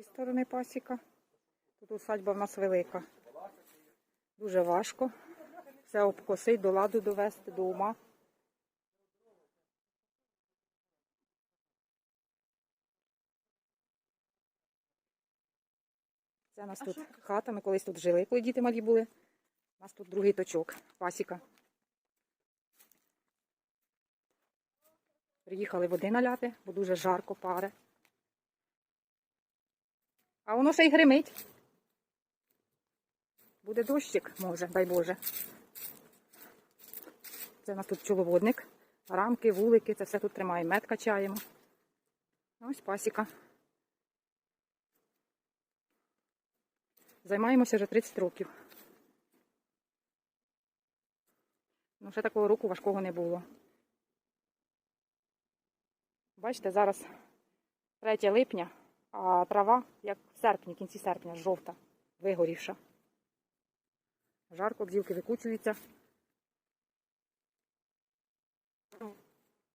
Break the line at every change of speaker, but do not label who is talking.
цієї сторони пасіка. Тут усадьба в нас велика. Дуже важко. Все обкосить, до ладу довести, до ума. Це у нас тут хата. Ми колись тут жили, коли діти малі були. У нас тут другий точок, пасіка. Приїхали води наляти, бо дуже жарко пари. А воно ще й гримить. Буде дощик, може, дай Боже. Це у нас тут пчеловодник. Рамки, вулики, це все тут тримаємо. Мед качаємо. Ось пасіка. Займаємося вже 30 років. Ну, ще такого року важкого не було. Бачите, зараз 3 липня, а трава, як в серпні, кінці серпня, жовта, вигорівша. Жарко, бджілки викучуються.